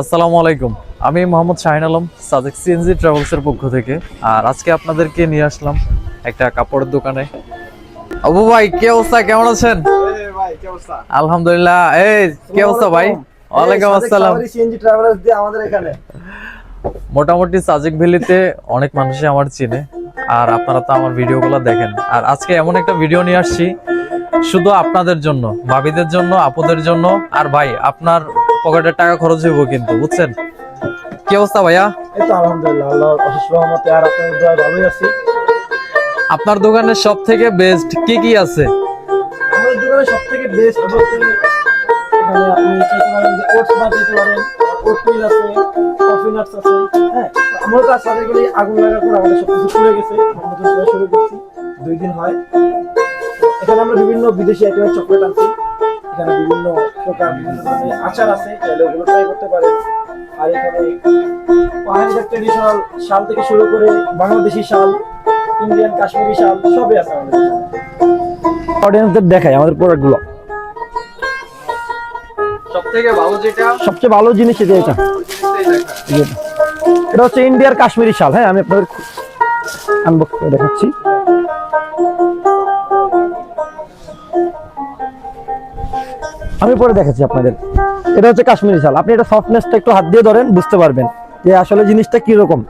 আসসালামু আলাইকুম। আমি মোহাম্মদ শাহিন আলম সাজেক সিএনজি ট্রাভেলসের পক্ষ থেকে। আর আজকে আপনাদেরকে নিয়ে আসলাম একটা কাপড়ের দোকানে। আবু ভাই কি অবস্থা? কেমন আছেন? আলহামদুলিল্লাহ। এই কি অবস্থা ভাই? ওয়ালাইকুম আসসালাম। সিএনজি ট্রাভেলার্স দিয়ে আমাদের এখানে। মোটামুটি সাজেক ভ্যালিতে অনেক মানুষই আমার চিনে আর আপনারা তো আমার ভিডিওগুলো দেখেন। আর আজকে এমন একটা ভিডিও নিয়ে আসছি শুধু আপনাদের জন্য ভাবিদের জন্য আপুদের জন্য আর ভাই আপনার পকেটের টাকা খরচ হইব কিন্তু বুঝছেন? কি অবস্থা ভাইয়া? এই তো আলহামদুলিল্লাহ আল্লাহর অশেষ রহমতে আর আপনাদের দোয়ায় ভালোই আছি। আপনার দোকানে সব থেকে বেস্ট কি কি আছে? আমাদের দোকানে সব থেকে বেস্ট এখানে আপনি চাইতে পারেন যে ওটস বার দিতে পারেন ওটমিল আছে কফি নাটস আছে হ্যাঁ? আমরা তো আজকে গেলে আগুন লাগার পর আমাদের সব কিছু পুড়ে গেছে আমরা নতুন শুরু করছি দুই দিন হয়। এখানে আমরা বিভিন্ন বিদেশি আইটেমের চকলেট আনছি। এখানে বিভিন্ন প্রকার বিভিন্ন ধরনের আচার আছে তাহলে ওগুলো ট্রাই করতে পারেন। আর এখানে পাহাড়ি ট্রেডিশনাল শাল থেকে শুরু করে বাংলাদেশি শাল ইন্ডিয়ান কাশ্মীরি শাল সবই আছে আমাদের অডিয়েন্সদের দেখাই আমাদের প্রোডাক্টগুলো সব ভালো যেটা সবচেয়ে ভালো জিনিস এটা। এটা এটা। এটা হচ্ছে ইন্ডিয়ার কাশ্মীরি শাল। হ্যাঁ আমি আপনাদের আনবক্স করে দেখাচ্ছি। আমি পরে দেখাচ্ছি আপনাদের। এটা হচ্ছে কাশ্মীরি শাল আপনি এটা সফটনেসটা একটু হাত দিয়ে ধরেন বুঝতে পারবেন যে আসলে জিনিসটা কি রকম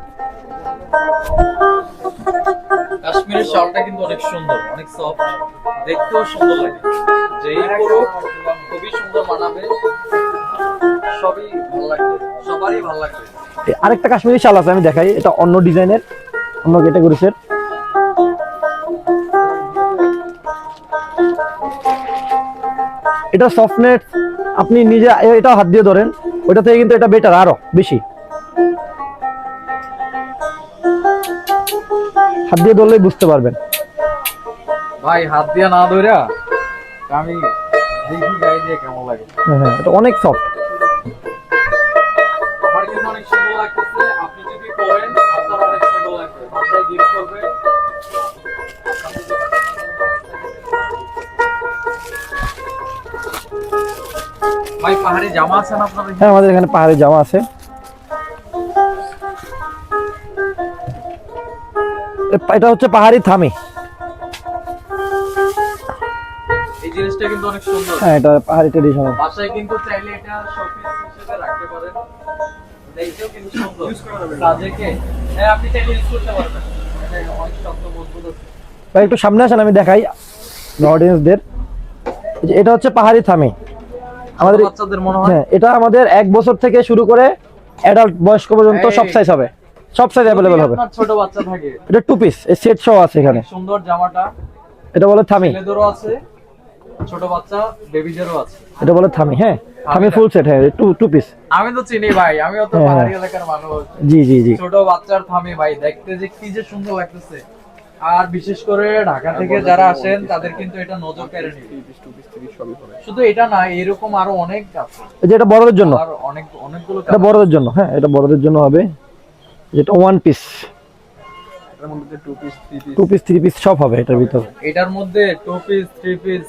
কাশ্মীরের শালটা কিন্তু অনেক সুন্দর অনেক সফট দেখতেও সুন্দর লাগে। যেই পরুক খুবই সুন্দর মানাবে সবই ভালো লাগবে সবারই ভালো লাগবে। আরেকটা কাশ্মীরি শাল আছে আমি দেখাই। এটা অন্য ডিজাইনের অন্য ক্যাটাগরিসের এটা সফটনেট আপনি নিজে এটা হাত দিয়ে ধরেন ওইটা থেকে কিন্তু এটা বেটার আরও বেশি। হাত দিয়ে ধরলেই বুঝতে পারবেন। ভাই হাত দিয়ে না ধরে আমি দেখি গায়ে দিয়ে কেমন লাগে। হ্যাঁ হ্যাঁ এটা অনেক সফট ভাই পাহাড়ি জামা আছে না আপনার হ্যাঁ আমাদের এখানে পাহাড়ে জামা আছে। এটা হচ্ছে পাহাড়ি থামি। এই জিনিসটা কিন্তু অনেক সুন্দর। হ্যাঁ এটা পাহাড়ি ট্রেডিশনাল বাসায় কিন্তু চাইলে এটা শোপিস হিসেবে রাখতে পারেন। দেখতেও কিন্তু সুন্দর। সাজেকে হ্যাঁ আপনি চাইলে ইউজ করতে পারবেন এটা অনেক শক্ত মজবুত আছে। ভাই একটু সামনে আসেন আমি দেখাই অডিয়েন্সদের এটা হচ্ছে পাহাড়ি থামি। আমাদের বাচ্চাদের মনে হয়? হ্যাঁ এটা আমাদের এক বছর থেকে শুরু করে অ্যাডাল্ট বয়স্ক পর্যন্ত সব সাইজ হবে। সব সাইজ অ্যাভেলেবেল হবে। ছোট বাচ্চা থাকে এটা টু পিস এই সেট সহ আছে এখানে। সুন্দর জামাটা এটা বলে থামি। ছেলেদেরও আছে ছোট বাচ্চা বেবিদেরও আছে। এটা বলে থামি হ্যাঁ। থামি ফুল সেট হ্যাঁ টু টু পিস আমি তো চিনি ভাই আমিও তো হ্যাঁ। পাহাড়ি এলাকার মানুষ। জি জি জি। ছোট বাচ্চার থামি ভাই দেখতে যে কি যে সুন্দর লাগতেছে। আর বিশেষ করে ঢাকা থেকে যারা আসেন তাদের কিন্তু এটা নজর কেড়ে নিবে শুধু এটা না এরকম আরও অনেক আছে। এটা বড়দের জন্য? অনেক অনেকগুলো এটা বড়দের জন্য হ্যাঁ এটা বড়দের জন্য হবে। যেটা one piece two piece three piece সব হবে এটার ভিতর। এটার মধ্যে টু পিস থ্রি পিস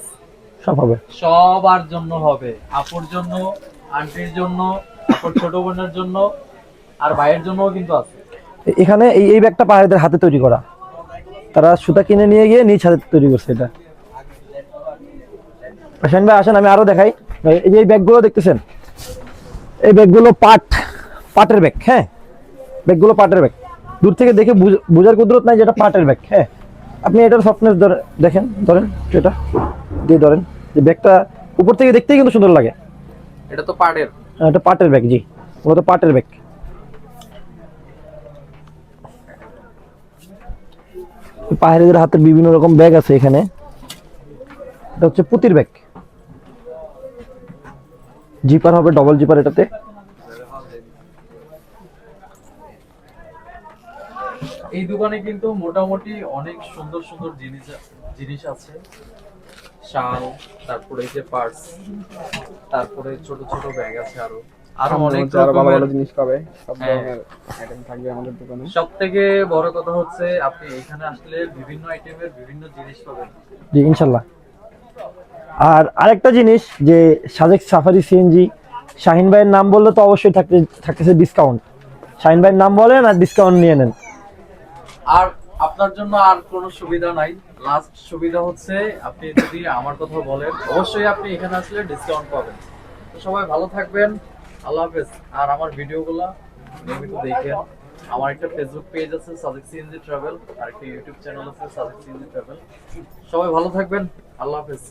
সব হবে। সবার জন্য হবে। আপুর জন্য আন্টির জন্য আপুর ছোট বোনের জন্য আর ভাইয়ের জন্যও কিন্তু আছে। এখানে এই এই ব্যাগটা পাহাড়িদের হাতে তৈরি করা। তারা সুতা কিনে নিয়ে গিয়ে নিজ হাতে তৈরি করছে এটা। আসেন ভাই আসেন আমি আরও দেখাই। ভাই, এই যে এই ব্যাগগুলো দেখতেছেন? এই ব্যাগগুলো পাট পাটের ব্যাগ হ্যাঁ? ব্যাগগুলো পাটের ব্যাগ। দূর থেকে দেখে বুঝ- বোঝার কুদরত নাই যেটা পাটের ব্যাগ হ্যাঁ? আপনি এটার সফটনেস ধরে দেখেন ধরেন সেটা দিয়ে ধরেন। যে ব্যাগটা উপর থেকে দেখতেই কিন্তু সুন্দর লাগে। এটা তো হ্যাঁ, এটা পাটের ব্যাগ জি। ওটা তো পাটের ব্যাগ। পাহাড়িদের হাতে বিভিন্ন রকম ব্যাগ আছে এখানে। এটা হচ্ছে পুতির ব্যাগ। জিপার হবে ডবল জিপার এটাতে। এই দোকানে কিন্তু মোটামুটি অনেক সুন্দর সুন্দর জিনিস জিনিস আছে। শাল, তারপরে যে পার্স, তারপরে ছোট ছোট ব্যাগ আছে আরও। আরও অনেক ভালো ভালো জিনিস পাবে সব হ্যাঁ। ধরনের আইটেম থাকবে আমাদের দোকানে। সব থেকে বড় কথা হচ্ছে আপনি এখানে আসলে বিভিন্ন আইটেমের বিভিন্ন জিনিস পাবেন। জি ইনশাল্লাহ। আর আরেকটা জিনিস যে সাজেক সাফারি সিএনজি শাহিন ভাইয়ের নাম বললে তো অবশ্যই থাকতে থাকতেছে ডিসকাউন্ট শাহিন ভাইয়ের নাম বলেন আর ডিসকাউন্ট নিয়ে নেন। আর আপনার জন্য আর কোনো সুবিধা নাই। লাস্ট সুবিধা হচ্ছে আপনি যদি আমার কথা বলেন অবশ্যই আপনি এখানে আসলে ডিসকাউন্ট পাবেন। তো সবাই ভালো থাকবেন। আল্লাহ হাফেজ। আর আমার ভিডিওগুলো নিয়মিত দেখেন। আমার একটা ফেসবুক পেজ আছে সাজেক সিএনজি ট্রাভেল আর একটা ইউটিউব চ্যানেল আছে সাজেক সিএনজি ট্রাভেল সবাই ভালো থাকবেন। আল্লাহ হাফেজ।